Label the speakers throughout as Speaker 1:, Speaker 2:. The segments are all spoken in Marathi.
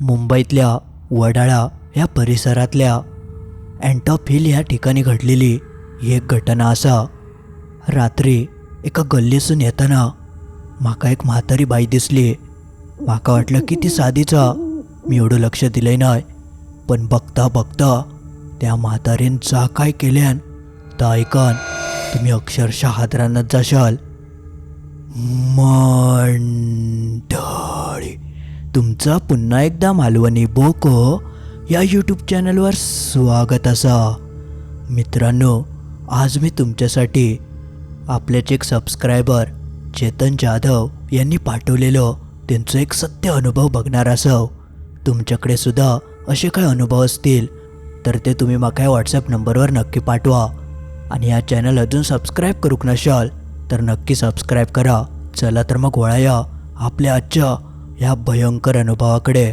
Speaker 1: मुंबईतल्या वडाळा या परिसरातल्या अँटॉप हिल या ठिकाणी घडलेली ही एक घटना असा. रात्री एका गल्लीसून येताना माका एक म्हातारी बाई दिसली. माका वाटलं की ती साधीचा. मी एवढं लक्ष दिलंय नाही पण बघता बघता त्या म्हातारीन जा काय केल्यान? तर ऐकान तुम्ही अक्षरशः हादरानच जाशाल. मंड तुमचा पुन्हा एकदा मालवणी बोको या यूट्यूब चॅनलवर स्वागत असा. मित्रांनो आज मी तुमच्यासाठी आपल्याचे एक सबस्क्रायबर चेतन जाधव यांनी पाठवलेलं त्यांचं एक सत्य अनुभव बघणार असं. तुमच्याकडे सुद्धा असे काही अनुभव असतील तर ते तुम्ही माका व्हॉट्सअप नंबरवर नक्की पाठवा. आणि या चॅनल अजून सबस्क्राईब करूक नशाल तर नक्की सबस्क्राईब करा. चला तर मग वळाया आपल्या आजच्या ह्या भयंकर अनुभवाकडे.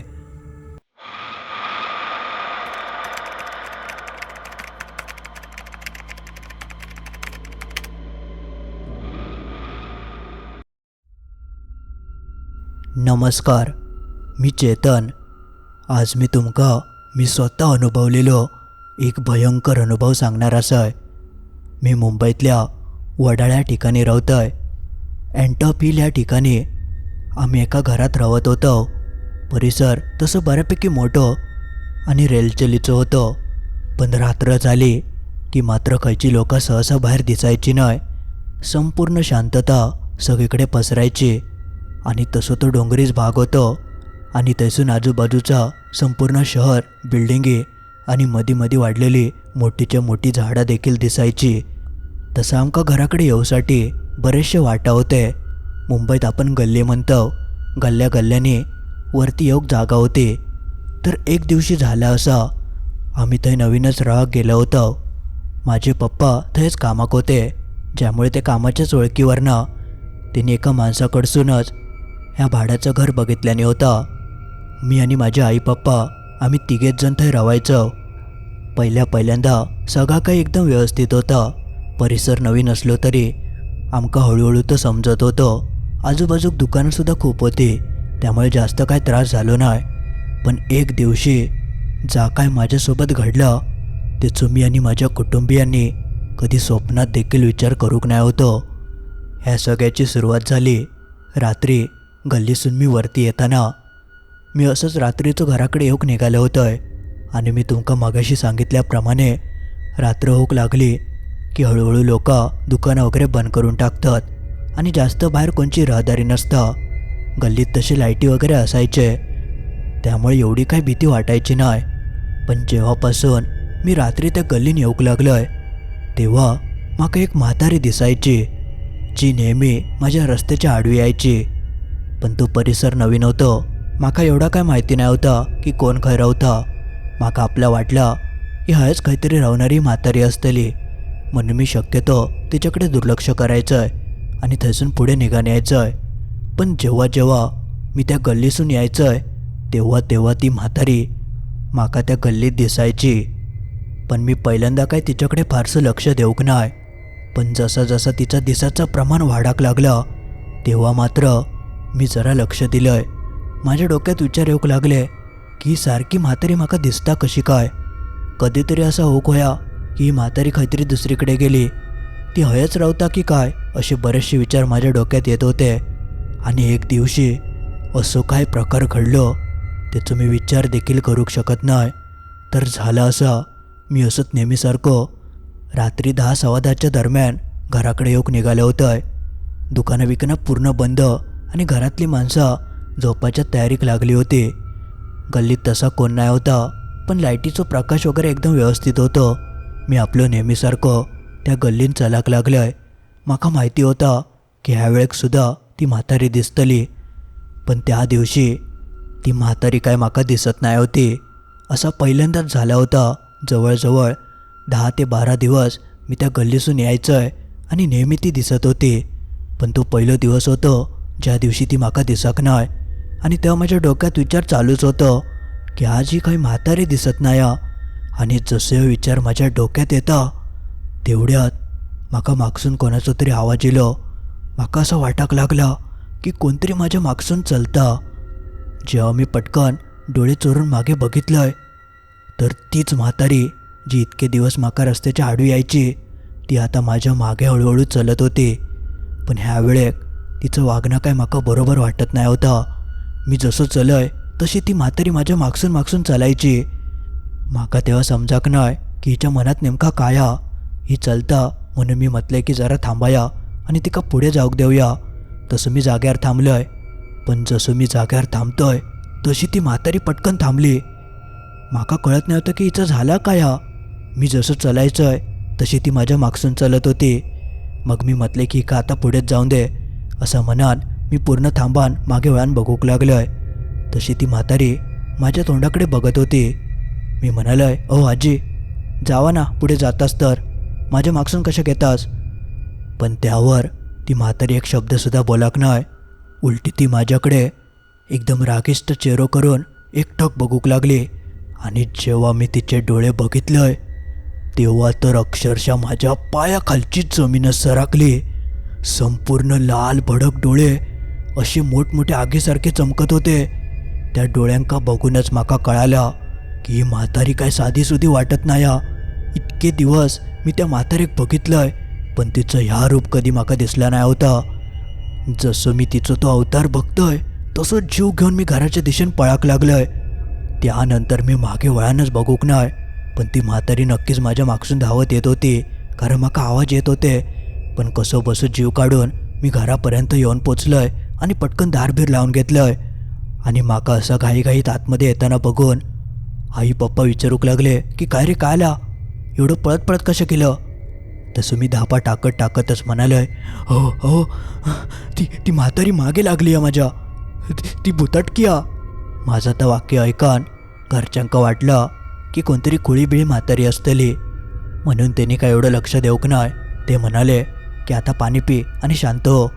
Speaker 1: नमस्कार मी चेतन. आज मी तुमका मी स्वतः अनुभवलेलो एक भयंकर अनुभव सांगणार असय. मी मुंबईतल्या वडाळ्या ठिकाणी रावतय अँटॉप हिल या ठिकाणी आम्ही एका घरात राहत होतो. परिसर तसं बऱ्यापैकी मोठं आणि रेलचलीचं होतं. पण रात्र झाली की मात्र खयची लोक सहसा बाहेर दिसायची नाही. संपूर्ण शांतता सगळीकडे पसरायची. आणि तसं तो डोंगरीच भाग होतो. आणि तैसून आजूबाजूचा संपूर्ण शहर बिल्डिंगे आणि मधी मधी वाढलेली मोठीच्या मोठी झाडं देखील दिसायची. तसं आमका घराकडे येऊसाठी बरेचसे वाटा होते. मुंबईत आपण गल्ले म्हणतो. गल्ल्या गल्ल्याने वरती एक जागा होती. तर एक दिवशी झाला असा. आम्ही थंय नवीनच राह गेलो होतो. माझे पप्पा थंयच कामाक होते ज्यामुळे ते कामाच्याच ओळखीवरनं त्यांनी एका माणसाकडसूनच ह्या भाड्याचं घर बघितल्याने होता. मी आणि माझे आई पप्पा आम्ही तिघेच जण थंय राहायचो पहिल्या पहिल्यांदा सगळा काही एकदम व्यवस्थित होता. परिसर नवीन असलो तरी आमका हळूहळू तर समजत होतं. आजूबाजूक दुकानंसुद्धा खूप होते. त्यामुळे जास्त काय त्रास झालो नाही. पण एक दिवशी जा काय माझ्यासोबत घडलं ते चुमी आणि माझ्या कुटुंबियांनी कधी स्वप्नात देखील विचार करूक नाही होतो. ह्या सगळ्याची सुरुवात झाली. रात्री गल्लीसून मी वरती येताना मी असंच रात्रीचं घराकडे येऊक निघालं होतंय आणि मी तुमका मगाशी सांगितल्याप्रमाणे रात्र होक लागली की हळूहळू लोक दुकानं वगैरे बंद करून टाकतात. आणि जास्त बाहेर कोणची रहदारी नसतं. गल्लीत तसे लाईटी वगैरे असायचे. त्यामुळे एवढी काही भीती वाटायची नाही. पण जेव्हापासून मी रात्री त्या गल्लीने येऊक लागलोय तेव्हा माका एक म्हातारी दिसायची जी नेहमी माझ्या रस्त्याच्या आडवी यायची. पण तो परिसर नवीन होतो. माका एवढा काय माहिती नाही होता की कोण खय रावता माका आपल्या वाटला की हयच काहीतरी राहणारी म्हातारी असतली म्हणून मी शक्यतो तिच्याकडे दुर्लक्ष करायचंय. आणि थैसून पुढे निघाने यायचं आहे पण जेव्हा जेव्हा मी त्या गल्लीसून यायचं आहे तेव्हा तेव्हा ती म्हातारी माका त्या गल्लीत दिसायची. पण मी पहिल्यांदा काय तिच्याकडे फारसं लक्ष देऊक नाही. पण जसा जसा तिचा दिसाचं प्रमाण वाढाक लागलं तेव्हा मात्र मी जरा लक्ष दिलंय. माझ्या डोक्यात विचार येऊक लागले की सारखी म्हातारी माका दिसता कशी काय? कधीतरी असा होक होया की ही म्हातारी खैतरी दुसरीकडे गेली. ती हयच रावता की काय असे बरेचसे विचार माझ्या डोक्यात येत होते. आणि एक दिवशी असं काय प्रकार घडलो त्याचं मी विचार देखील करू शकत नाही. तर झालं असं मी असंच नेहमीसारखं रात्री दहा सव्वा दहाच्या दरम्यान घराकडे येऊक निघालं होतं दुकानं विकणं पूर्ण बंद आणि घरातली माणसं झोपाच्या तयारीक लागली होती. गल्लीत तसा कोण नाही होता पण लाईटीचं प्रकाश वगैरे एकदम व्यवस्थित होतं. मी आपलं नेहमीसारखं त्या गल्लीन चलाक लागलंय माका माहिती होता की ह्या वेळेक सुद्धा ती म्हातारी दिसतली. पण त्या दिवशी ती म्हातारी काय माका दिसत नाही होती. असा पहिल्यांदाच झाला होता. जवळजवळ दहा ते बारा दिवस मी त्या गल्लीसून यायचंय आणि नेहमी ती दिसत होती. पण तो पहिलो दिवस होतो ज्या दिवशी ती माका दिसक नाही. आणि तेव्हा माझ्या डोक्यात विचार चालूच होतं की आज ही काही म्हातारी दिसत नाही हा. आणि जसे विचार माझ्या डोक्यात येता तेवढ्यात म्हाका मागसून कोणाचो तरी आवाज येलो. म्हाका असो वाटाक लागला की कोणतरी माझ्या मागसून चलता. जेव्हा मी पटकन डोळे चोरून मागे बघितलंय तर तीच म्हातारी जी इतके दिवस माका रस्त्याच्या आडू यायची ती आता माझ्या मागे हळूहळू चलत होती. पण ह्या वेळेक तिचं वागणं काय माका बरोबर वाटत नाही होतं. मी जसं चलय तशी ती म्हातारी माझ्या मागसून मागसून चलायची. माका तेव्हा समजाक नाही की हिच्या मनात नेमका काय हा ही चलता म्हणून मी म्हटलंय की जरा थांबाया आणि तिका पुढे जाऊक देऊया. तसं मी जाग्यावर थांबलोय. पण जसं मी जाग्यावर थांबतोय तशी ती म्हातारी पटकन थांबली. माका कळत नव्हतं की हिचं झालं काय हा. मी जसं चलायचंय तशी ती माझ्या मागसून चलत होती. मग मी म्हटले की का आता पुढेच जाऊन दे. असं म्हणान मी पूर्ण थांबान मागे वळान बघूक लागलोय. तशी ती म्हातारी माझ्या तोंडाकडे बघत होती. मी म्हणालोय अहो आजी जावा ना पुढे जातास तर. माझ्या मागसून कशा घेतास? पण त्यावर ती म्हातारी एक शब्दसुद्धा बोलाक नाही उलटी ती माझ्याकडे एकदम रागिष्ट चेहरो करून एकटक बघूक लागली. आणि जेव्हा मी तिचे डोळे बघितलंय तेव्हा तर अक्षरशः माझ्या पायाखालचीच जमीनच सरकली संपूर्ण लाल भडक डोळे असे मोठमोठे आगीसारखे चमकत होते. त्या डोळ्यांका बघूनच माका कळालं की ही म्हातारी काय साधीसुधी वाटत नाही हा. इतके दिवस मी त्या म्हातारीक बघितलंय पण तिचं ह्या रूप कधी माका दिसला नाही होता. जसं मी तिचं तो अवतार बघतोय तसं जीव घेऊन मी घराच्या दिशेने पळाक लागलोय. त्यानंतर मी मागे वळानच बघूक नाही पण ती म्हातारी नक्कीच माझ्या मागसून धावत येत होती कारण माका आवाज येत होते. पण कसं बसं जीव काढून मी घरापर्यंत येऊन पोचलोय आणि पटकन दारबीर लावून घेतलंय. आणि माका असं घाईघाईत आतमध्ये येताना बघून आई पप्पा विचारूक लागले की काय रे काय आला एवढं पळत पळत कसं केलं? तसं मी धापा टाकत टाकतच म्हणालोय हो हो ती ती म्हातारी मागे लागली आहे माझ्या. ती- भुतटकिया माझं तर वाक्य ऐकान घरच्यांका वाटलं की कोणतरी कुळीबिळी म्हातारी असतली. म्हणून त्यांनी काय एवढं लक्ष देऊक नाही ते म्हणाले की आता पाणी पी आणि शांत हो.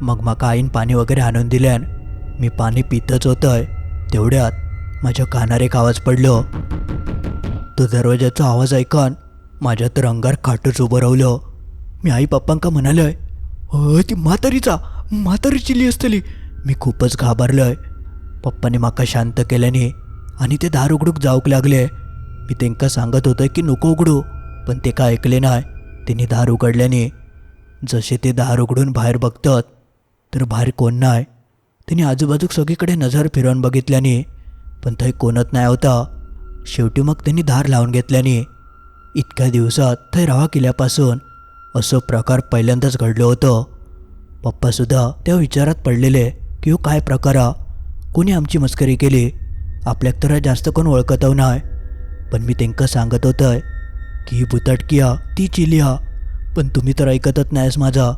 Speaker 1: मग माका आईन पाणी वगैरे आणून दिल्यान मी पाणी पितच होतंय. तेवढ्यात माझ्या कानार एक आवाज पडलो. तो दरवाजाचा आवाज ऐकन माझ्या तर अंगार खाटच उभं रावलं मी आई पप्पांका म्हणालोय अ ती म्हातारीचा म्हातारी चिली असतली. मी खूपच घाबरलोय. पप्पाने माका शांत केल्याने आणि ते दार उघडूक जाऊक लागले. मी त्यांका सांगत होतं की नको उघडू. पण ते का ऐकले नाही त्यांनी दार उघडल्याने. जसे ते दार उघडून बाहेर बघतात तर बाहेर कोण नाही. त्यांनी आजूबाजूक सगळीकडे नजर फिरवून बघितल्याने पण थंय कोणत नाही होता. शेवटी मग त्यांनी धार लावून घेतल्याने इतक्या दिवसात थंय रवा केल्यापासून असं प्रकार पहिल्यांदाच घडलं होतं. पप्पासुद्धा त्या विचारात पडलेले की हो काय प्रकार कोणी आमची मस्करी केली? आपल्याक तर जास्त कोण ओळखतव नाही पण मी त्यांका सांगत होतंय की ही भुताटकी ती चिलिया पण तुम्ही तर ऐकतच नाहीस माझा.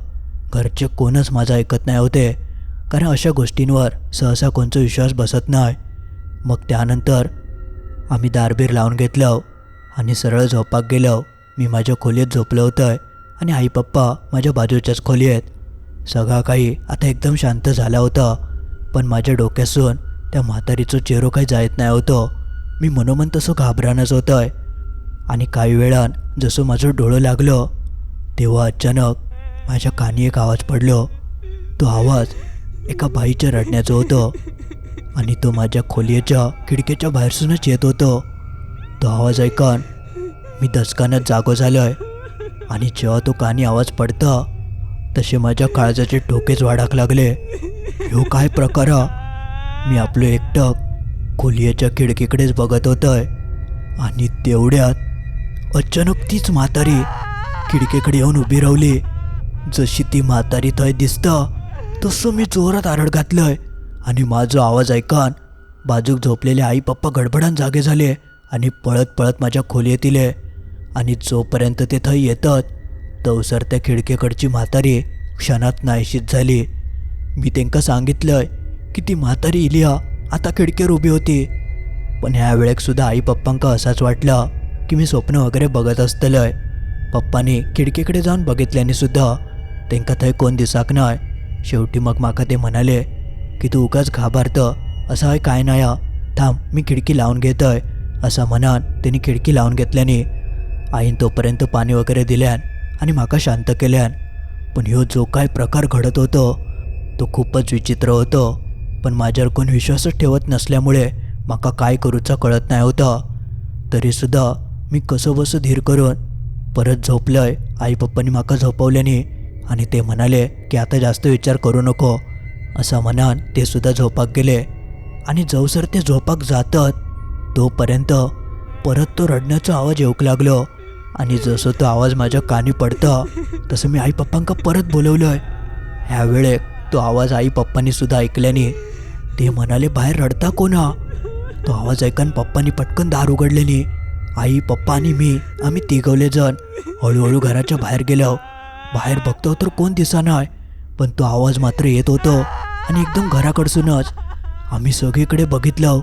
Speaker 1: घरचे कोणच माझा ऐकत नाही होते. कारण अशा गोष्टींवर सहसा कोणचा विश्वास बसत नाही मग त्यानंतर आम्ही दारबीर लावून घेतलं आणि सरळ झोपाक गेलो. मी माझ्या खोलीत झोपलो होतं आणि आई पप्पा माझ्या बाजूच्याच खोलीत सगळा काही आता एकदम शांत झाला होता पण माझ्या डोक्यासून त्या म्हातारीचं चेहरो काही जायत नाही होतं. मी मनोमन तसं घाबरानच होतंय. आणि काही वेळान जसं माझं डोळं लागलं तेव्हा अचानक माझ्या कानी एक आवाज पडलो. तो आवाज एका बाईच्या रडण्याचं होतं. आणि तो माझ्या खोलीच्या खिडकीच्या बाहेरसूनच येत होतो. तो आवाज ऐकन मी दचकानच जागो झालोय आणि जेव्हा तो कानी आवाज पडता तसे माझ्या काळजाचे ठोकेच वाढाक लागले. ह्यो काय प्रकार? मी आपलं एकटक खोलीच्या खिडकीकडेच बघत होतोय आणि तेवढ्यात अचानक तीच म्हातारी खिडकीकडे येऊन उभी राहिली. जशी ती म्हातारी थंय दिसता तसं मी जोरात आरड घातलंय. आणि माझा आवाज ऐकान बाजूक झोपलेले आई पप्पा गडबडान जागे झाले आणि पळत पळत माझ्या खोलीत येले आणि जोपर्यंत ते थंय येतात तवसर त्या खिडकीकडची म्हातारी क्षणात नाहीशीत झाली. मी त्यांना सांगितलंय की ती म्हातारी इलिया हा आता खिडकीवर उभी होती. पण ह्या वेळेकसुद्धा आई पप्पांका असाच वाटला की मी स्वप्न वगैरे बघत असतलंय. पप्पाने खिडकीकडे जाऊन बघितल्याने सुद्धा त्यांका थंय कोण दिसाक नाय. शेवटी मग माका ते म्हणाले की तू उगाच घाबरतं. असं आहे काय नाही हा. थांब मी खिडकी लावून घेतोय. असं म्हणान त्यांनी खिडकी लावून घेतल्याने आईन तोपर्यंत पाणी वगैरे दिल्यान आणि माका शांत केल्यान. पण ह्यो जो काय प्रकार घडत होतो तो खूपच विचित्र होतो. पण माझ्यावर कोण विश्वासच ठेवत नसल्यामुळे माका काय करूचा कळत नाही होतं. तरीसुद्धा मी कसं बसं धीर करून परत झोपलंय आई पप्पांनी माका झोपवल्याने आणि ते म्हणाले की आता जास्त विचार करू नको. असं म्हणान ते सुद्धा झोपाक गेले. आणि जवसर ते झोपाक जातात तोपर्यंत परत तो रडण्याचा आवाज येऊक लागलो. आणि जसं तो आवाज माझ्या कानी पडतं तसं मी आई पप्पांका परत बोलवलंय. ह्या वेळेत तो आवाज आई पप्पांनी सुद्धा ऐकल्याने ते म्हणाले बाहेर रडता कोणा तो आवाज ऐकून पप्पांनी पटकन दार उघडलेली आई पप्पा आणि मी आम्ही तिघवले जण हळूहळू घराच्या बाहेर गेलो. बाहेर बघतो तर कोण दिसा नाही. पण तो आवाज मात्र येत होतो आणि एकदम घराकडसूनच. आम्ही सगळीकडे बघितलं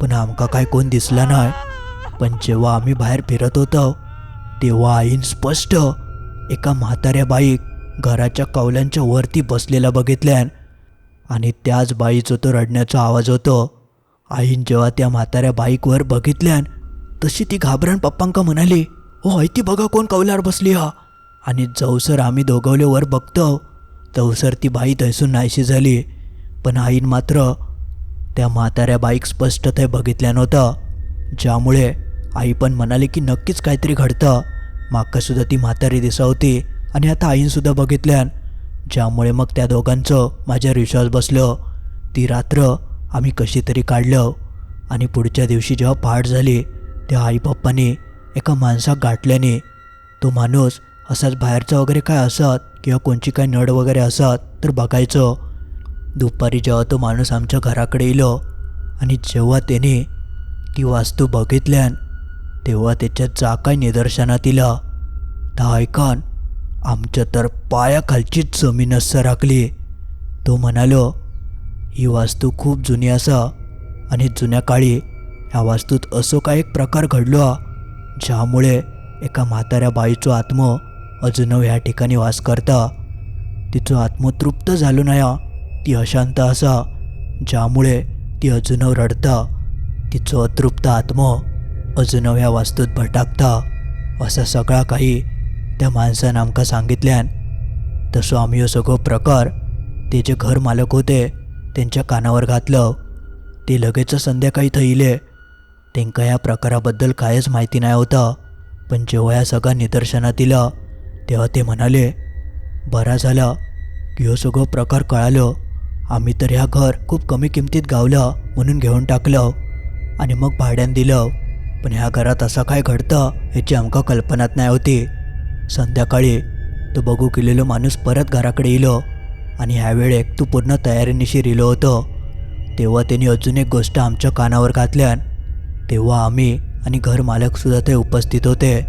Speaker 1: पण आमका काय कोण दिसला नाही. पण जेव्हा आम्ही बाहेर फिरत होतो तेव्हा आईन स्पष्ट एका म्हाताऱ्या बाईक घराच्या कौल्यांच्या वरती बसलेला बघितल्यान आणि त्याच बाईचं तो रडण्याचा आवाज होतो. आईन जेव्हा त्या म्हाताऱ्या बाईकवर बघितल्यान तशी ती घाबरण पप्पांका म्हणाली हो ऐती बघा कोण कौलार बसली हा. आणि जवसर आम्ही दोघवले वर बघतो तवसर ती बाई थैसून नाहीशी झाली. पण आईन मात्र त्या म्हाताऱ्या बाईक स्पष्ट ते बघितल्या नव्हतं. ज्यामुळे आई पण म्हणाली की नक्कीच काहीतरी घडतं. माकसुद्धा ती म्हातारी दिसावती आणि आता आईनसुद्धा बघितल्यान. ज्यामुळे मग त्या दोघांचं माझ्यावर विश्वास बसलं. ती रात्र आम्ही कशी तरी काढलं. आणि पुढच्या दिवशी जेव्हा पहाट झाली त्या आई पप्पानी एका माणसाक गाठल्याने तो माणूस असंच बाहेरचं वगैरे काय असत किंवा कोणची काय नड वगैरे असत तर बघायचं. दुपारी जेव्हा तो माणूस आमच्या घराकडे येलो आणि जेव्हा त्याने ती वास्तू बघितल्यान तेव्हा त्याच्या जा काय निदर्शनात इला तर ऐकन आमच्या तर पायाखालचीच जमीनच सरकली तो म्हणालो ही वास्तू खूप जुनी असा आणि जुन्या काळी ह्या वास्तूत असो काय एक प्रकार घडलो हा, ज्यामुळे एका म्हाताऱ्या बाईचो आत्म अजूनव ह्या ठिकाणी वास करता. तिचो आत्मतृप्त झालो नया ती अशांत असा ज्यामुळे ती अजूनव रडता. तिचो अतृप्त आत्म अजूनव ह्या वास्तूत भटाकता असा सगळा काही त्या माणसानं आमकां सांगितल्यान. तसो आम्ही हो सगळो प्रकार ते जे घर मालक होते त्यांच्या कानावर घातलं. ते लगेच संध्याकाळी थैले. तेंका ह्या प्रकाराबद्दल कायच माहिती नाही होतं पण जेव्हा या सगळा निदर्शनात इलं तेव्हा ते म्हणाले बरा झाला. की हो सगळं प्रकार कळालं. आम्ही तर ह्या घर खूप कमी किमतीत गावलं म्हणून घेऊन टाकलं आणि मग भाड्यानं दिलं. पण ह्या घरात असं काय घडतं ह्याची आमका कल्पनाच नाही होती. संध्याकाळी तो बघू केलेलो माणूस परत घराकडे येलो आणि ह्यावेळेक तू पूर्ण तयारीनिशी रिलो होतो. तेव्हा त्यांनी अजून एक गोष्ट आमच्या कानावर घातल्यान तेव्हा आम्ही आणि घरमालकसुद्धा ते उपस्थित होते.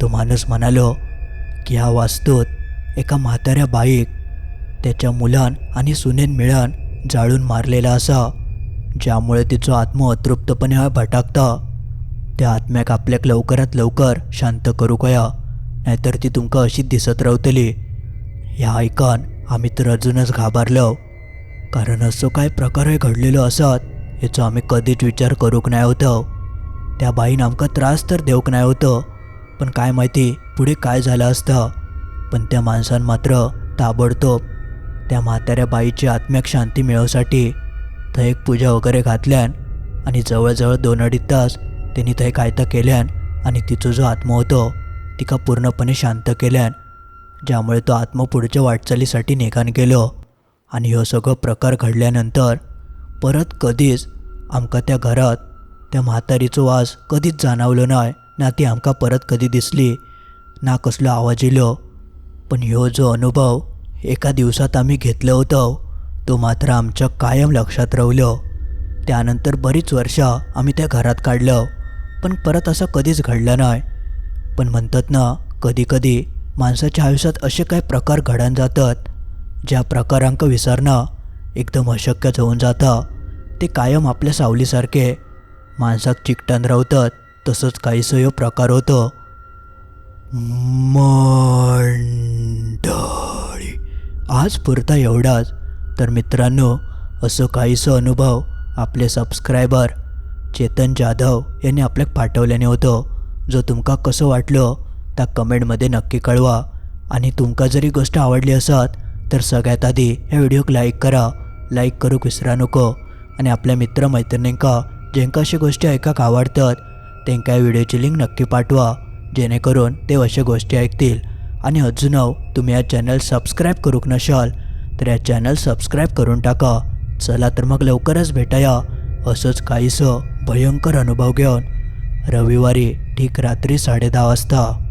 Speaker 1: तो माणूस म्हणालो की ह्या वास्तूत एका म्हाताऱ्या बाईक त्याच्या मुलान आणि सुनेन मिळन जाळून मारलेला असा ज्यामुळे तिचो आत्म अतृप्तपणे भटाकता. त्या आत्म्याक आपल्याक लवकरात लवकर शांत करू कया नाहीतर ती तुमका अशीच दिसत रावतली. ह्या ऐकान आम्ही तर अजूनच घाबरलो. कारण असो काय प्रकार घडलेलो असत ह्याचो आम्ही कधीच विचार करूक नाही होतो. त्या बाईन आमकां त्रास तर देऊक नाही होतो पण काय माहिती पुढे काय झालं असतं? पण त्या माणसान मात्र ताबडतोब त्या म्हाताऱ्या बाईची आत्म्याक शांती मिळवसाठी थंय एक पूजा वगैरे घातल्यान आणि जवळजवळ दोन अडीच तास त्यांनी थंय कायता केल्यान आणि तिचो जो आत्मा होतो तिका पूर्णपणे शांत केल्यान ज्यामुळे तो आत्मा पुढच्या वाटचालीसाठी निघान गेलो. आणि हो सगळं प्रकार घडल्यानंतर परत कधीच आमकां त्या घरात त्या म्हातारीचो वास कधीच जाणवलो नाय ना ती आमकां परत कधी दिसली ना कसलो आवाज येयलो पण ह्यो जो अनुभव एका दिवसात आम्ही घेतलो होतो तो मात्र आमच्या कायम लक्षात रावलो त्यानंतर बरीच वर्ष आम्ही त्या घरात काढलं पण परत असं कधीच घडलं नाही. पण म्हणतात ना कधीकधी माणसाच्या आयुष्यात असे काही प्रकार घडून जातात ज्या प्रकारांक विसरणं एकदम अशक्यच होऊन जातं. ते कायम आपल्या सावलीसारखे माणसाक चिकटन रावतात तसंच काहीसं ह्यो प्रकार होतो. मंडळी. आज पुरता एवढाच. तर मित्रांनो असं काहीसं अनुभव आपले सबस्क्रायबर चेतन जाधव यांनी आपल्याक पाठवल्याने होतो. जो तुमका कसं वाटलं त्या कमेंटमध्ये नक्की कळवा. आणि तुमका जरी गोष्ट आवडली असत तर सगळ्यात आधी या व्हिडिओक लाईक करा. लाईक करूक विसरा नको. आणि आपल्या मित्रमैत्रिणींका जेंका अशी गोष्टी ऐकाक आवडतात त्यांका या व्हिडिओची लिंक नक्की पाठवा. जेणेकरून ते अशा गोष्टी ऐकतील. आणि अजूनव तुम्ही या चॅनल सबस्क्राईब करूक नशाल तर या चॅनल सबस्क्राईब करून टाका. चला तर मग लवकरच भेटाया. असंच काहीसं भयंकर अनुभव घेऊन. रविवारी ठीक रात्री साडे दहा वाजता.